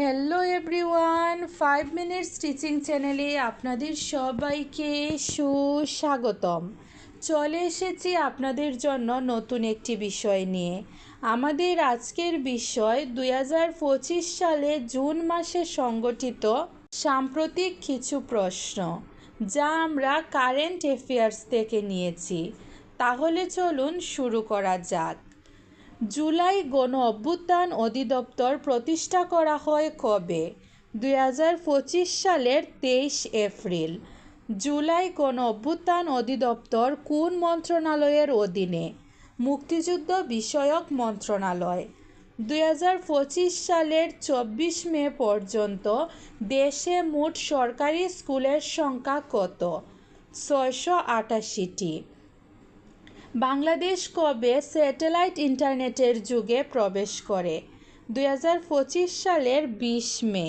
Hello everyone five minutes teaching চ্যানেলে আপনাদের সবাইকে সুস্বাগতম। চলে এসেছি আপনাদের জন্য নতুন একটি বিষয় নিয়ে। আমাদের আজকের বিষয় দু হাজার পঁচিশ সালে জুন মাসে সংগঠিত সাম্প্রতিক কিছু প্রশ্ন, যা আমরা কারেন্ট অ্যাফেয়ার্স থেকে নিয়েছি। তাহলে চলুন শুরু করা যাক। জুলাই গণ অভ্যুত্থান অধিদপ্তর প্রতিষ্ঠা করা হয় কবে? দুই হাজার পঁচিশ সালের তেইশ এপ্রিল। জুলাই গণ অভ্যুত্থান অধিদপ্তর কোন মন্ত্রণালয়ের অধীনে? মুক্তিযুদ্ধ বিষয়ক মন্ত্রণালয়। দুই হাজার পঁচিশ সালের চব্বিশ মে পর্যন্ত দেশে মোট সরকারি স্কুলের সংখ্যা কত? ছয়শো আটাশিটি। বাংলাদেশ কবে স্যাটেলাইট ইন্টারনেটের যুগে প্রবেশ করে? দুই হাজার পঁচিশ সালের বিশ মে।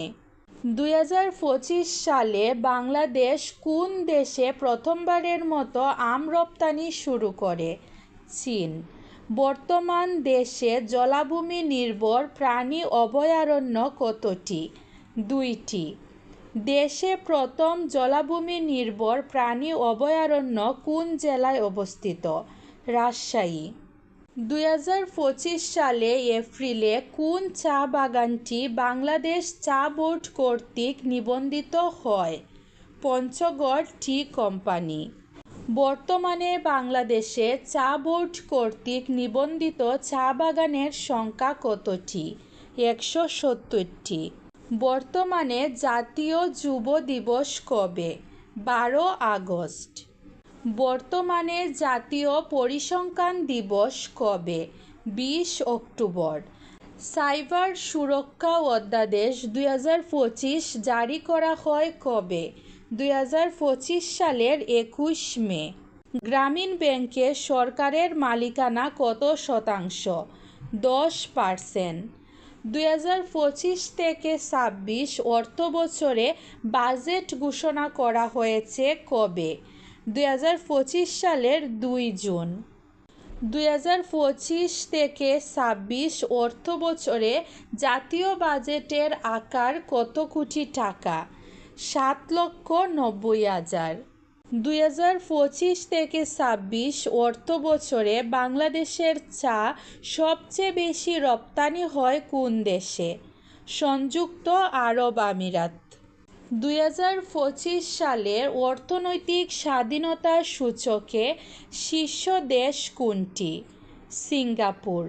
দুই হাজার পঁচিশ সালে বাংলাদেশ কোন দেশে প্রথমবারের মতো আম রপ্তানি শুরু করে? চীন। বর্তমান দেশে জলাভূমি নির্ভর প্রাণী অভয়ারণ্য কতটি? দুইটি। দেশে প্রথম জলাভূমি নির্ভর প্রাণী অভয়ারণ্য কোন জেলায় অবস্থিত? রাজশাহী। দু হাজার পঁচিশ সালে এপ্রিলে কোন চা বাগানটি বাংলাদেশ চা বোর্ড কর্তৃক নিবন্ধিত হয়? Panchagarh tea company. বর্তমানে বাংলাদেশে চা বোর্ড কর্তৃক নিবন্ধিত চা বাগানের সংখ্যা কতটি? একশো সত্তরটি। বর্তমানে জাতীয় যুব দিবস কবে? বারো আগস্ট। বর্তমানে জাতীয় পরিসংখ্যান দিবস কবে? বিশ অক্টোবর। সাইবার সুরক্ষা অধ্যাদেশ দুই হাজার পঁচিশ জারি করা হয় কবে? দুই হাজার পঁচিশ সালের একুশ মে। গ্রামীণ ব্যাংকে সরকারের মালিকানা কত শতাংশ? দশ পারসেন্ট। দুই হাজার পঁচিশ থেকে ছাব্বিশ অর্থ বছরে বাজেট ঘোষণা করা হয়েছে কবে? দুই সালের দুই জুন। দুই হাজার পঁচিশ থেকে ছাব্বিশ অর্থ বছরে জাতীয় বাজেটের আকার কত কোটি টাকা? সাত লক্ষ নব্বই হাজার। দুই থেকে ছাব্বিশ অর্থ বছরে বাংলাদেশের চা সবচেয়ে বেশি রপ্তানি হয় কোন দেশে? সংযুক্ত আরব আমিরাত। দুই হাজার পঁচিশ সালের অর্থনৈতিক স্বাধীনতার সূচকে শীর্ষ দেশ কোনটি? সিঙ্গাপুর।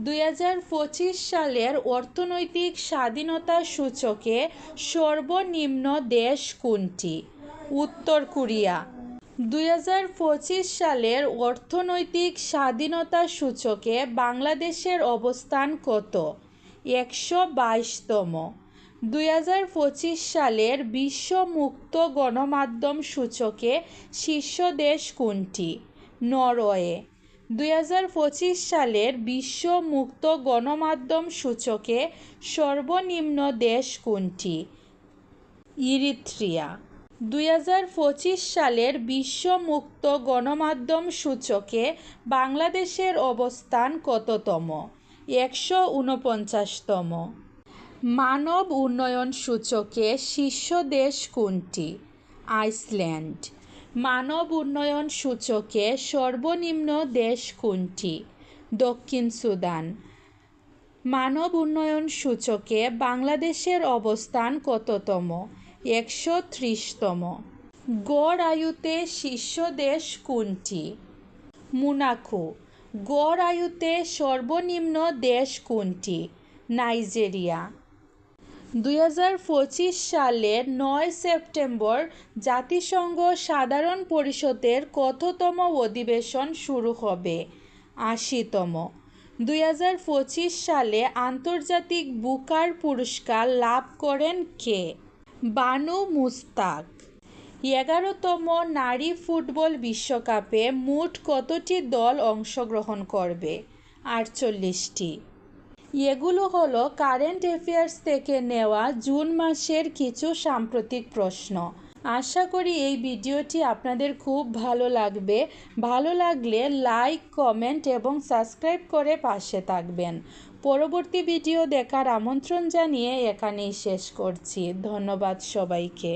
দুই হাজার পঁচিশ সালের অর্থনৈতিক স্বাধীনতা সূচকে সর্বনিম্ন দেশ কোনটি? উত্তর কোরিয়া। দুই হাজার পঁচিশ সালের অর্থনৈতিক স্বাধীনতা সূচকে বাংলাদেশের অবস্থান কত? একশো বাইশতম। দুই হাজার পঁচিশ সালের বিশ্ব মুক্ত গণমাধ্যম সূচকে শীর্ষ দেশ কোনটি? নরওয়ে। দুই হাজার পঁচিশ সালের বিশ্ব মুক্ত গণমাধ্যম সূচকে সর্বনিম্ন দেশ কোনটি? ইরিত্রিয়া। দুই হাজার পঁচিশ সালের বিশ্ব মুক্ত গণমাধ্যম সূচকে বাংলাদেশের অবস্থান কততম? একশো উনপঞ্চাশতম। মানব উন্নয়ন সূচকে শীর্ষ দেশ কোনটি? আইসল্যান্ড। মানব উন্নয়ন সূচকে সর্বনিম্ন দেশ কোনটি? দক্ষিণ সুদান। মানব উন্নয়ন সূচকে বাংলাদেশের অবস্থান কততম? একশো ত্রিশতম। গড় আয়ুতে শীর্ষ দেশ কোনটি? মুনাকো। গড় আয়ুতে সর্বনিম্ন দেশ কোনটি? নাইজেরিয়া। দুই সালের নয় সেপ্টেম্বর জাতিসংঘ সাধারণ পরিষদের কততম অধিবেশন শুরু হবে, আশিতম। দুই হাজার পঁচিশ সালে আন্তর্জাতিক বুকার পুরস্কার লাভ করেন কে? বানু মুস্তাক। এগারোতম নারী ফুটবল বিশ্বকাপে মোট কতটি দল অংশগ্রহণ করবে? আটচল্লিশটি। এগুলো হলো কারেন্ট অ্যাফেয়ার্স থেকে নেওয়া জুন মাসের কিছু সাম্প্রতিক প্রশ্ন। আশা করি এই ভিডিওটি আপনাদের খুব ভালো লাগবে। ভালো লাগলে লাইক কমেন্ট এবং সাবস্ক্রাইব করে পাশে থাকবেন। পরবর্তী ভিডিও দেখার আমন্ত্রণ জানিয়ে এখানেই শেষ করছি। ধন্যবাদ সবাইকে।